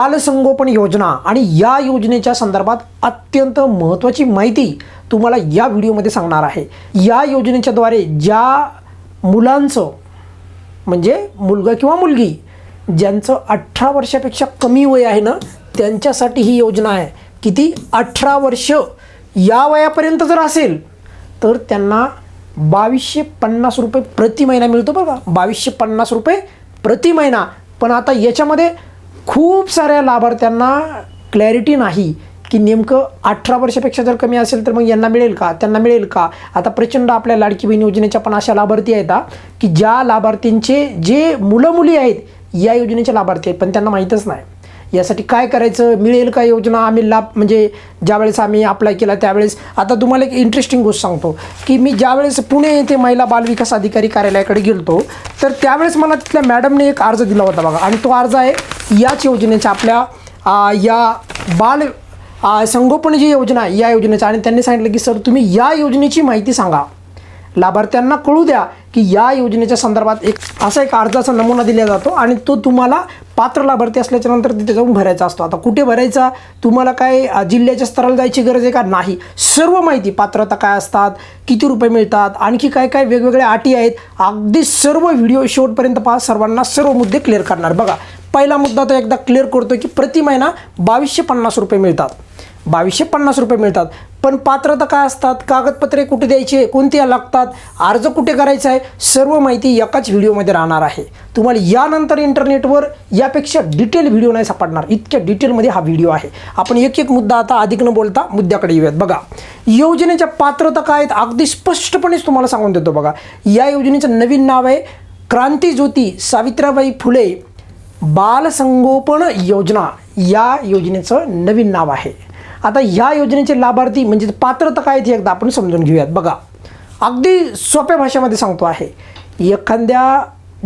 बालसंगोपन योजना आणि या योजनेच्या संदर्भात अत्यंत महत्त्वाची माहिती तुम्हाला या व्हिडिओमध्ये सांगणार आहे. या योजनेच्याद्वारे ज्या मुलांचं म्हणजे मुलगा किंवा मुलगी ज्यांचं अठरा वर्षापेक्षा कमी वय आहे ना त्यांच्यासाठी ही योजना आहे. किती? अठरा वर्ष या वयापर्यंत जर असेल तर त्यांना बावीसशे पन्नास रुपये प्रति महिना मिळतो बघा बावीसशे पन्नास रुपये प्रति महिना. पण आता याच्यामध्ये खूप साऱ्या लाभार्थ्यांना क्लॅरिटी नाही की नेमकं अठरा वर्षापेक्षा जर कमी असेल तर मग यांना मिळेल का? त्यांना मिळेल का? आता प्रचंड आपल्या लाडकी बहीण योजनेच्या पण अशा लाभार्थी आहेत की ज्या लाभार्थींचे जे मुलं मुली आहेत या योजनेचे लाभार्थी आहेत पण त्यांना माहीतच नाही. यासाठी काय करायचं? मिळेल का योजना? आम्ही लाभ म्हणजे ज्यावेळेस आम्ही अप्लाय केला त्यावेळेस. आता तुम्हाला एक इंटरेस्टिंग गोष्ट सांगतो की मी ज्यावेळेस पुणे येथे महिला बालविकास अधिकारी कार्यालयाकडे गेलतो तर त्यावेळेस मला तिथल्या मॅडमने एक अर्ज दिला होता बघा. आणि तो अर्ज आहे याच योजनेचा आपल्या या बाल संगोपन जी योजना आहे या योजनेचा. आणि त्यांनी सांगितलं की सर तुम्ही या योजनेची माहिती सांगा. लाभार्थ्यांना कळू द्या की या योजनेच्या संदर्भात एक असा एक अर्जाचा नमुना दिला जातो आणि तो तुम्हाला पात्र लाभार्थी असल्याच्या नंतर तिथे जाऊन भरायचा असतो. आता कुठे भरायचा? तुम्हाला काय जिल्ह्याच्या स्तराला जायची गरज आहे का? नाही. सर्व माहिती पात्रता काय असतात? किती रुपये मिळतात? आणखी काय काय वेगवेगळ्या अटी आहेत? अगदी सर्व व्हिडिओ शेवटपर्यंत पहा. सर्वांना सर्व मुद्दे क्लिअर करणार. बघा पहिला मुद्दा तो एकदा क्लिअर करतो की प्रति महिना बावीसशे पन्नास रुपये मिळतात. बावीसशे पन्नास रुपये मिळतात. पण पात्रता काय असतात? कागदपत्रे कुठे द्यायचे? कोणती लागतात? अर्ज कुठे करायचा आहे? सर्व माहिती एकाच व्हिडिओमध्ये राहणार आहे. तुम्हाला यानंतर इंटरनेटवर यापेक्षा डिटेल व्हिडिओ नाही सापडणार. इतक्या डिटेलमध्ये हा व्हिडिओ आहे. आपण एक एक मुद्दा आता अधिक न बोलता मुद्द्याकडे येऊयात. बघा योजनेच्या पात्रता काय आहेत? अगदी स्पष्टपणेच तुम्हाला सांगून देतो बघा. या योजनेचं नवीन नाव आहे क्रांती ज्योती सावित्रीबाई फुले बालसंगोपन योजना. या योजनेचं नवीन नाव आहे. आता ह्या योजनेचे लाभार्थी म्हणजे पात्रता काय ती एकदा आपण समजून घेऊयात. बघा अगदी सोप्या भाषेमध्ये सांगतो आहे एखाद्या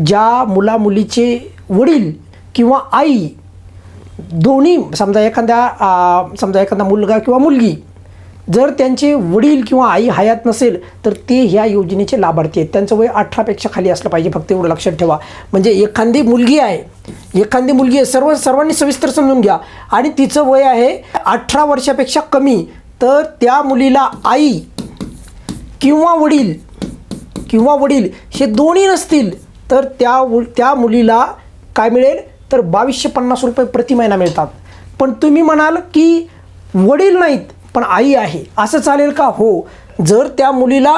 ज्या मुला मुलीचे वडील किंवा आई दोन्ही समजा एखाद्या समजा एखादा मुलगा किंवा मुलगी जर त्यांचे वडील किंवा आई हयात नसेल तर ते ह्या योजनेचे लाभार्थी आहेत. त्यांचं वय अठरापेक्षा खाली असलं पाहिजे फक्त एवढं लक्षात ठेवा. म्हणजे एखादी मुलगी आहे एखादी मुलगी आहे सर्व सर्वांनी सविस्तर समजून घ्या. आणि तिचं वय आहे अठरा वर्षापेक्षा कमी तर त्या मुलीला आई किंवा वडील किंवा वडील हे दोन्ही नसतील तर त्या त्या मुलीला काय मिळेल? तर बावीसशे पन्नास रुपये प्रति महिना मिळतात. पण तुम्ही म्हणाल की वडील नाहीत पण आई आहे. असं चालेल का? हो. जर त्या मुलीला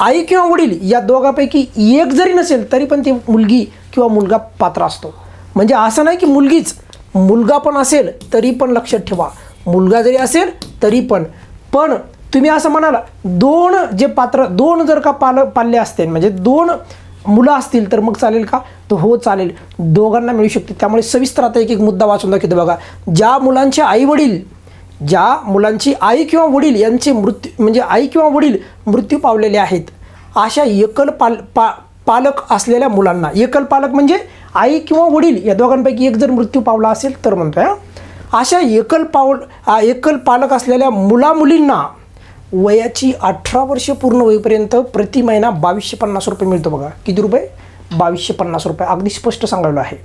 आई किंवा वडील या दोघापैकी एक जरी नसेल तरी पण ती मुलगी किंवा मुलगा पात्र असतो. म्हणजे असं नाही की मुलगीच. मुलगा पण असेल तरी पण लक्षात ठेवा. मुलगा जरी असेल तरी पण. पण तुम्ही असं म्हणाल दोन जे पात्र दोन जर का पाल पाल्ले असतील म्हणजे दोन मुलं असतील तर मग चालेल का? तर हो चालेल. दोघांना मिळू शकते. त्यामुळे सविस्तर आता एक एक मुद्दा वाचून दाखवतो बघा. ज्या मुलांचे आई वडील ज्या मुलांची आई किंवा वडील यांचे मृत्यू म्हणजे आई किंवा वडील मृत्यू पावलेले आहेत अशा एकल पाल पा पालक असलेल्या मुलांना एकल पालक म्हणजे आई किंवा वडील या दोघांपैकी एक जर मृत्यू पावला असेल तर म्हणतोय अशा एकल पाऊल एकल पालक असलेल्या मुलामुलींना वयाची अठरा वर्ष पूर्ण होईपर्यंत प्रति महिना बावीसशे पन्नास रुपये मिळतो बघा. किती रुपये? बावीसशे पन्नास रुपये. अगदी स्पष्ट सांगायला आहे.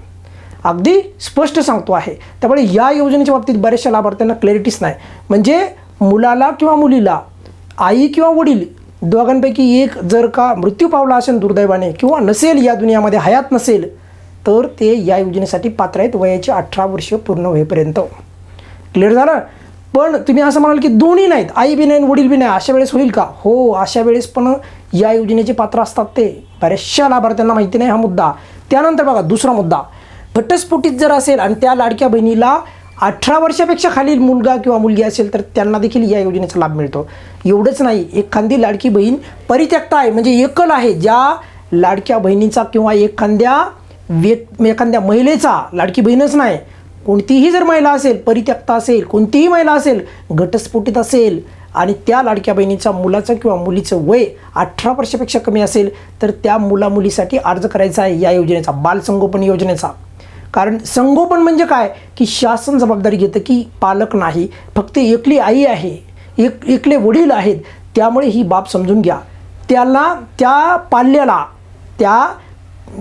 अगदी स्पष्ट सांगतो आहे. त्यामुळे या योजनेच्या बाबतीत बऱ्याचशा लाभार्थ्यांना क्लॅरिटीच नाही. म्हणजे मुलाला किंवा मुलीला आई किंवा वडील दोघांपैकी एक जर का मृत्यू पावला असेल दुर्दैवाने किंवा नसेल या दुनियामध्ये हयात नसेल तर ते या योजनेसाठी पात्र आहेत. वयाची अठरा वर्ष पूर्ण होईपर्यंत. क्लिअर झालं? पण तुम्ही असं म्हणाल की दोन्ही नाहीत आई बी नाही वडील बी नाही अशा वेळेस होईल का? हो अशा वेळेस पण या योजनेचे पात्र असतात ते. बऱ्याचशा लाभार्थ्यांना माहिती नाही हा मुद्दा. त्यानंतर बघा दुसरा मुद्दा. घटस्फोटीत जर असेल आणि त्या लाडक्या बहिणीला अठरा वर्षापेक्षा खालील मुलगा किंवा मुलगी असेल तर त्यांना देखील या योजनेचा लाभ मिळतो. एवढंच नाही एखादी लाडकी बहीण परित्यक्ता आहे. म्हणजे एकल आहे. ज्या लाडक्या बहिणीचा किंवा एखाद्या व्यक् एखाद्या महिलेचा लाडकी बहीणच नाही. कोणतीही जर महिला असेल परित्यक्ता असेल कोणतीही महिला असेल घटस्फोटीत असेल आणि त्या लाडक्या बहिणीचा मुलाचं किंवा मुलीचं वय अठरा वर्षापेक्षा कमी असेल तर त्या मुला मुलीसाठी अर्ज करायचा आहे या योजनेचा बालसंगोपन योजनेचा. कारण संगोपन म्हणजे काय? की शासन जबाबदारी घेतं की पालक नाही फक्त एकली आई आहे एक एकले वडील आहेत त्यामुळे ही बाब समजून घ्या. त्याला त्या पाल्याला त्या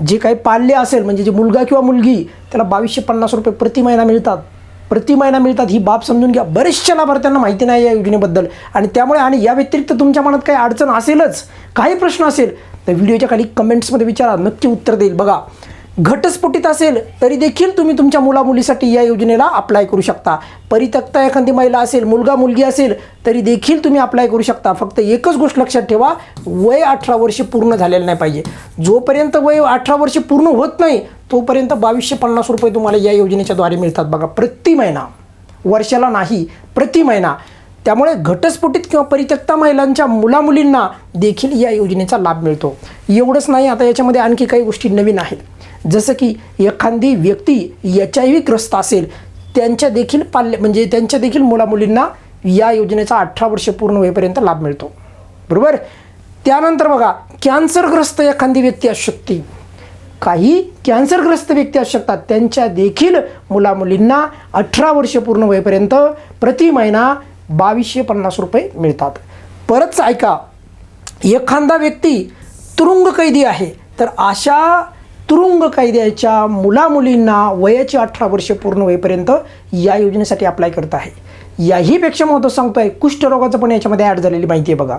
जे काही पाल्य असेल म्हणजे जे मुलगा किंवा मुलगी त्याला बावीसशे पन्नास रुपये प्रति महिना मिळतात. प्रति महिना मिळतात ही बाब समजून घ्या. बरेचशा लाभार्थ्यांना माहिती नाही या योजनेबद्दल. आणि त्यामुळे आणि या व्यतिरिक्त तुमच्या मनात काही अडचण असेलच काही प्रश्न असेल तर व्हिडिओच्या खाली कमेंट्समध्ये विचारा. नक्की उत्तर देईल. बघा घटस्फोटित असेल तरी देखील तुम्ही तुमच्या मुलामुलीसाठी या योजनेला अप्लाय करू शकता. परित्यक्ता एखादी महिला असेल मुलगा मुलगी असेल तरी देखील तुम्ही अप्लाय करू शकता. फक्त एकच गोष्ट लक्षात ठेवा वय अठरा वर्षे पूर्ण झालेलं नाही पाहिजे. जोपर्यंत वय अठरा वर्षे पूर्ण होत नाही तोपर्यंत बावीसशे पन्नास रुपये तुम्हाला या योजनेच्याद्वारे मिळतात. बघा प्रति महिना वर्षाला नाही प्रति महिना. त्यामुळे घटस्फोटित किंवा परित्यक्ता महिलांच्या मुलामुलींना देखील या योजनेचा लाभ मिळतो. एवढंच नाही आता याच्यामध्ये आणखी काही गोष्टी नवीन आहेत. जसं की एखादी व्यक्ती एच आय व्ही ग्रस्त असेल त्यांच्या देखील पाल्य म्हणजे त्यांच्या देखील मुलामुलींना या योजनेचा अठरा वर्ष पूर्ण होईपर्यंत लाभ मिळतो. बरोबर? त्यानंतर बघा कॅन्सरग्रस्त एखादी व्यक्ती असू शकते. काही कॅन्सरग्रस्त व्यक्ती असू शकतात. त्यांच्या देखील मुलामुलींना अठरा वर्ष पूर्ण होईपर्यंत प्रति महिना बावीसशे पन्नास रुपये मिळतात. परत ऐका एखादा व्यक्ती तुरुंग कैदी आहे तर अशा तुरुंग कायद्याच्या मुलामुलींना वयाची अठरा वर्ष पूर्ण होईपर्यंत या योजनेसाठी अप्लाय करत आहे. याहीपेक्षा महत्त्व सांगतोय कुष्ठरोगाचं पण याच्यामध्ये ॲड झालेली माहिती आहे बघा.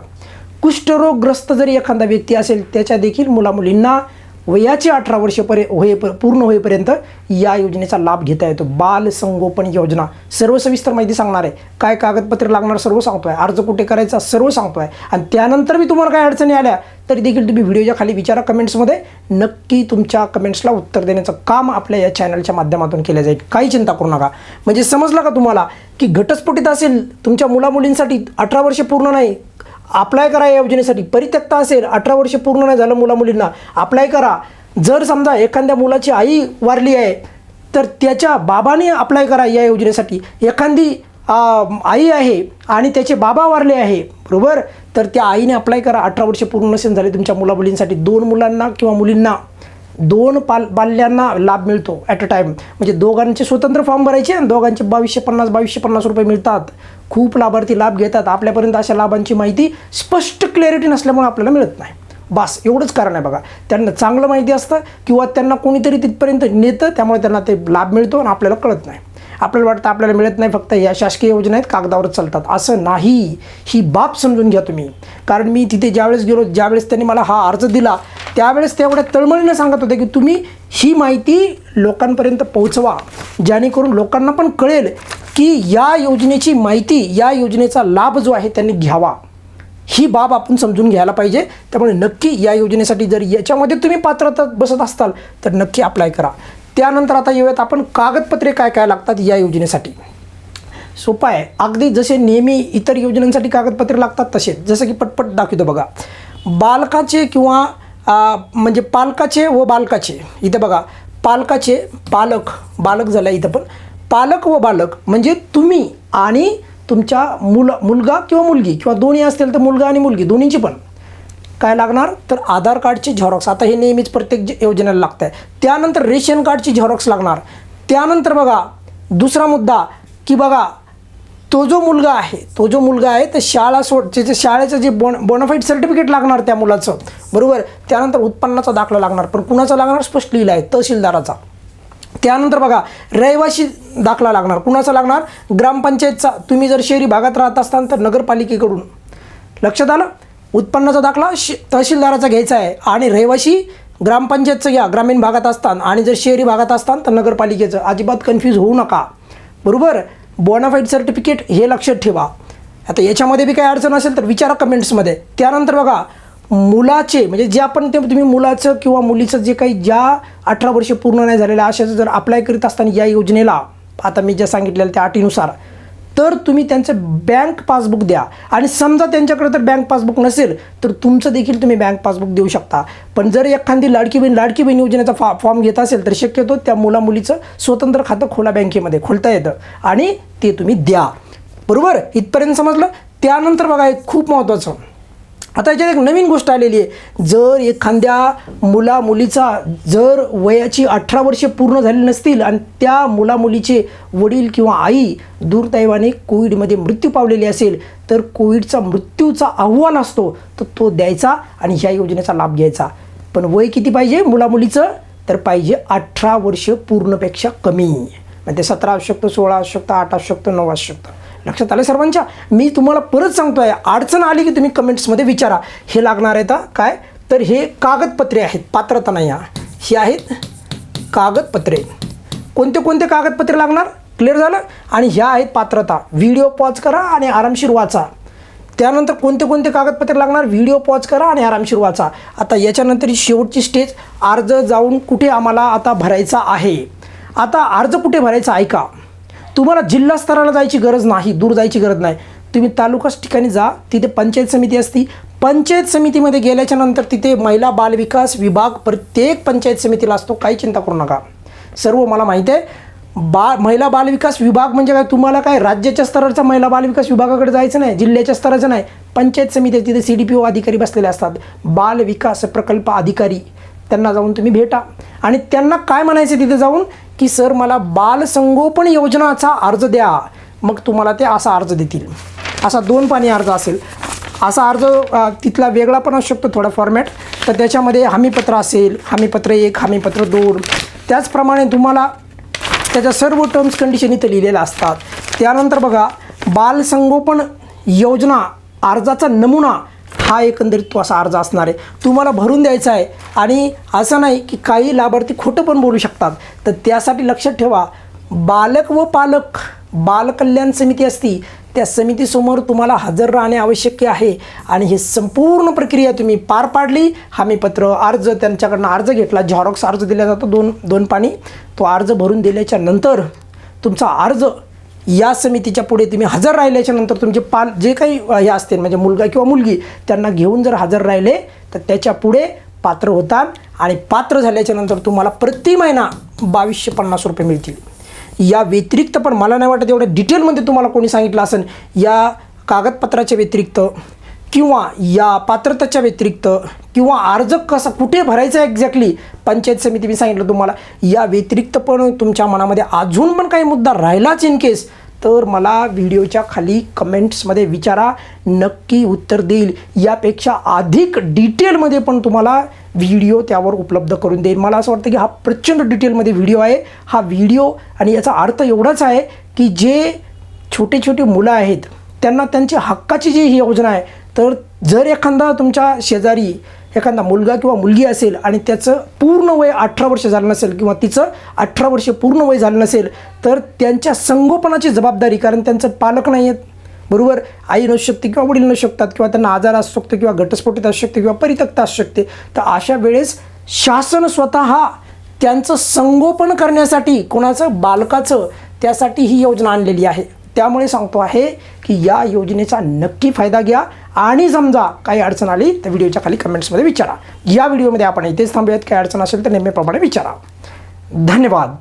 कुष्ठरोगग्रस्त जरी एखादा व्यक्ती असेल त्याच्या देखील मुलामुलींना वयाची अठरा वर्ष परे होई पूर्ण होईपर्यंत या योजनेचा लाभ घेता येतो. बाल संगोपन योजना. सर्व सविस्तर माहिती सांगणार आहे. काय कागदपत्रे लागणार सर्व सांगतो आहे अर्ज कुठे करायचा सर्व सांगतोय. आणि त्यानंतर मी तुम्हाला काय अडचणी आल्या तरी देखील तुम्ही व्हिडिओच्या खाली विचारा कमेंट्समध्ये. नक्की तुमच्या कमेंट्सला उत्तर देण्याचं काम आपल्या या चॅनलच्या माध्यमातून केलं जाईल. काही चिंता करू नका. म्हणजे समजलं का तुम्हाला की घटस्फोटीत असेल तुमच्या मुलामुलींसाठी अठरा वर्ष पूर्ण नाही अप्लाय करा या योजनेसाठी. परित्यक्ता असेल अठरा वर्ष पूर्ण नाही झालं मुलामुलींना अप्लाय करा. जर समजा एखाद्या मुलाची आई वारली आहे तर त्याच्या बाबाने अप्लाय करा या योजनेसाठी. एखादी आई आहे आणि त्याचे बाबा वारले आहे बरोबर? तर त्या आईने अप्लाय करा. अठरा वर्ष पूर्ण नसेल झाले तुमच्या मुलामुलींसाठी दोन मुलांना किंवा मुलींना. दोन पाल बाल्यांना लाभ मिळतो ॲट अ टाईम म्हणजे दोघांचे स्वतंत्र फॉर्म भरायचे आणि दोघांचे बावीसशे पन्नास बावीसशे पन्नास रुपये मिळतात. खूप लाभार्थी लाभ घेतात. आपल्यापर्यंत अशा लाभांची माहिती स्पष्ट क्लॅरिटी नसल्यामुळे आपल्याला मिळत नाही. बस एवढंच कारण आहे बघा. त्यांना चांगलं माहिती असतं किंवा त्यांना कोणीतरी तिथपर्यंत नेतं त्यामुळे त्यांना ते लाभ मिळतो आणि आपल्याला कळत नाही. आपल्याला वाटतं आपल्याला मिळत नाही फक्त या शासकीय योजना आहेत कागदावरच चालतात. असं नाही. ही बाब समजून घ्या तुम्ही. कारण मी तिथे ज्यावेळेस गेलो ज्यावेळेस त्यांनी मला हा अर्ज दिला त्यावेळेस ते एवढ्या तळमळीनं सांगत होते की तुम्ही ही माहिती लोकांपर्यंत पोहोचवा. जेणेकरून लोकांना पण कळेल की या योजनेची माहिती या योजनेचा लाभ जो आहे त्यांनी घ्यावा. ही बाब आपण समजून घ्यायला पाहिजे. त्यामुळे नक्की या योजनेसाठी जर याच्यामध्ये तुम्ही पात्रता बसत असताल तर नक्की अप्लाय करा. त्यानंतर आता येऊयात आपण कागदपत्रे काय काय लागतात या योजनेसाठी. सोपं आहे. अगदी जसे नेहमी इतर योजनांसाठी कागदपत्रे लागतात तसेच जसं की पटपट दाखवतो बघा. बालकाचे किंवा म्हणजे पालकाचे व बालकाचे. इथं बघा. पालकाचे पालक. बालक झालं इथं पण. पालक व बालक म्हणजे तुम्ही आणि तुमच्या मुल मुलगा किंवा मुलगी. किंवा दोन्ही असतील तर मुलगा आणि मुलगी. दोन्हीची पण. काय लागणार? तर आधार कार्डची झेरॉक्स आता हे नेहमीच प्रत्येक जे- योजनेला लागतं आहे त्यानंतर रेशन कार्डची झेरॉक्स लागणार. त्यानंतर बघा दुसरा मुद्दा की बघा तो जो मुलगा आहे तो जो मुलगा आहे तर शाळा सोड त्याचे शाळेचं जे बोन बोनाफाईड सर्टिफिकेट लागणार त्या मुलाचं. बरोबर? त्यानंतर उत्पन्नाचा दाखला लागणार. पण कुणाचा लागणार? स्पष्ट लिहिला आहे तहसीलदाराचा. त्यानंतर बघा रहिवाशी दाखला लागणार. कुणाचा लागणार? ग्रामपंचायतचा. तुम्ही जर शहरी भागात राहत असाल तर नगरपालिकेकडून. लक्षात आलं? उत्पन्नाचा दाखला श तहसीलदाराचा घ्यायचा आहे. आणि रहिवाशी ग्रामपंचायतचं घ्या ग्रामीण भागात असताना आणि जर शहरी भागात असताना तर नगरपालिकेचं. अजिबात कन्फ्यूज होऊ नका. बरोबर? बॉनाफाईड सर्टिफिकेट हे लक्षात ठेवा. आता याच्यामध्ये बी काही अडचण असेल तर विचारा कमेंट्समध्ये त्यानंतर बघा मुलाचे म्हणजे जे आपण ते तुम्ही मुलाचं किंवा मुलीचं जे काही ज्या अठरा वर्ष पूर्ण नाही झालेल्या अशाचं जर अप्लाय करीत असताना या योजनेला आता मी ज्या सांगितलेलं त्या अटीनुसार तर तुम्ही त्यांचं बँक पासबुक द्या. आणि समजा त्यांच्याकडे तर बँक पासबुक नसेल तर तुमचं देखील तुम्ही बँक पासबुक देऊ शकता. पण जर एखादी लाडकी बहीण लाडकी बहीण योजनेचा फॉ फॉर्म घेत असेल तर शक्यतो त्या मुला मुलीचं स्वतंत्र खातं खोला बँकेमध्ये खोलता येतं. आणि ते तुम्ही द्या. बरोबर? इथपर्यंत समजलं? त्यानंतर बघा एक खूप महत्त्वाचं आता याच्यात एक नवीन गोष्ट आलेली आहे. जर एखाद्या मुला मुलीचा जर वयाची अठरा वर्षे पूर्ण झाली नसतील आणि त्या मुला मुलीचे वडील किंवा आई दुर्दैवाने कोविडमध्ये मृत्यू पावलेली असेल तर कोविडचा मृत्यूचा आव्हान असतो तर तो द्यायचा आणि ह्या योजनेचा लाभ घ्यायचा. पण वय किती पाहिजे मुला मुलीचं तर पाहिजे अठरा वर्ष पूर्णपेक्षा कमी. म्हणजे ते सतरा असू शकतं सोळा असू शकतं आठ असू शकतं नऊ असू शकतं. लक्षात आलं सर्वांच्या? मी तुम्हाला परत सांगतो आहे अडचण आली की तुम्ही कमेंट्समध्ये विचारा. हे लागणार आहे काय? तर हे कागदपत्रे आहेत पात्रता नाही हा. ही आहेत कागदपत्रे. कोणते कोणते कागदपत्रे लागणार? क्लिअर झालं? आणि ह्या आहेत पात्रता. व्हिडिओ पॉज करा आणि आरामशीर वाचा. त्यानंतर कोणते कोणते कागदपत्रे लागणार? व्हिडिओ पॉज करा आणि आरामशीर वाचा. आता याच्यानंतर शेवटची स्टेज अर्ज जाऊन कुठे आम्हाला आता भरायचा आहे? आता अर्ज कुठे भरायचा? ऐका. तुम्हाला जिल्हा स्तराला जायची गरज नाही दूर जायची गरज नाही. तुम्ही तालुकाच ठिकाणी जा तिथे पंचायत समिती असती. पंचायत समितीमध्ये गेल्याच्यानंतर तिथे महिला बालविकास विभाग प्रत्येक पंचायत समितीला असतो. काही चिंता करू नका. सर्व मला माहिती आहे. बा महिला बालविकास विभाग म्हणजे काय? तुम्हाला काय राज्याच्या स्तराचा महिला बालविकास विभागाकडे जायचं नाही जिल्ह्याच्या स्तराचं नाही. पंचायत समिती तिथे सी डी पी ओ अधिकारी बसलेले असतात. बाल विकास प्रकल्प अधिकारी. त्यांना जाऊन तुम्ही भेटा. आणि त्यांना काय म्हणायचं तिथे जाऊन? की सर मला बालसंगोपन योजनाचा अर्ज द्या. मग तुम्हाला ते असा अर्ज देतील. असा दोन पाणी अर्ज असेल. असा अर्ज तिथला वेगळा पण असू शकतो थोडा फॉर्मॅट तर त्याच्यामध्ये हमीपत्र असेल हमीपत्र एक हमीपत्र दोन. त्याचप्रमाणे तुम्हाला त्याच्या सर्व टर्म्स कंडिशन इथं लिहिलेल्या असतात. त्यानंतर बघा बालसंगोपन योजना अर्जाचा नमुना हा एकंदरीत तो असा अर्ज असणार आहे. तुम्हाला भरून द्यायचा आहे. आणि असं नाही की काही लाभार्थी खोटं पण बोलू शकतात. तर त्यासाठी लक्षात ठेवा बालक व पालक बालकल्याण समिती असती. त्या समितीसमोर तुम्हाला हजर राहणे आवश्यक आहे. आणि ही संपूर्ण प्रक्रिया तुम्ही पार पाडली. हमीपत्र अर्ज त्यांच्याकडनं अर्ज घेतला. झॉरॉक्स अर्ज दिला जातो. दोन दोन पाणी. तो अर्ज भरून दिल्याच्या नंतर तुमचा अर्ज या समितीच्या पुढे तुम्ही हजर राहिल्याच्या नंतर तुमचे पाल जे काही हे असतील म्हणजे मुलगा किंवा मुलगी त्यांना घेऊन जर हजर राहिले तर त्याच्या पुढे पात्र होतात आणि पात्र झाल्याच्यानंतर तुम्हाला प्रति महिना बावीसशे पन्नास रुपये मिळतील. या व्यतिरिक्त पण मला नाही वाटत एवढ्या डिटेलमध्ये तुम्हाला कोणी सांगितलं असेल या कागदपत्राच्या व्यतिरिक्त किंवा या पात्रतेच्या व्यतिरिक्त किंवा अर्ज कसा कुठे भरायचा एक्झॅक्टली पंचायत समिती मी सांगितलं तुम्हाला. या व्यतिरिक्त पण तुमच्या मनामध्ये अजून पण काही मुद्दा राहिलाच इन केस तर मला व्हिडिओच्या खाली कमेंट्समध्ये विचारा. नक्की उत्तर देईल. यापेक्षा अधिक डिटेलमध्ये पण तुम्हाला व्हिडिओ त्यावर उपलब्ध करून देईल. मला असं वाटतं की हा प्रचंड डिटेलमध्ये व्हिडिओ आहे. हा व्हिडिओ आणि याचा अर्थ एवढाच आहे की जे छोटे छोटे मुलं आहेत त्यांना त्यांच्या हक्काची जी ही योजना आहे तर जर एखादा तुमच्या शेजारी एखादा मुलगा किंवा मुलगी असेल आणि त्याचं पूर्ण वय अठरा वर्ष झालं नसेल किंवा तिचं अठरा वर्ष पूर्ण वय झालं नसेल तर त्यांच्या संगोपनाची जबाबदारी कारण त्यांचं पालक नाही आहेत. बरोबर? आई नसू शकते किंवा वडील नसू शकतात किंवा त्यांना आजार असू शकतो किंवा घटस्फोटित असू शकते किंवा परित्यक्ता असू शकते तर अशा वेळेस शासन स्वतः त्यांचं संगोपन करण्यासाठी कोणाचं बालकाचं त्यासाठी ही योजना आणलेली आहे. त्यामुळे सांगतो आहे की या योजनेचा नक्की फायदा घ्या आणि समजा काही अडचण आली तर व्हिडिओच्या खाली कमेंट्समध्ये विचारा. या व्हिडिओमध्ये आपण इथेच थांबूयात. काही अडचण असेल तर नेहमीप्रमाणे विचारा. धन्यवाद.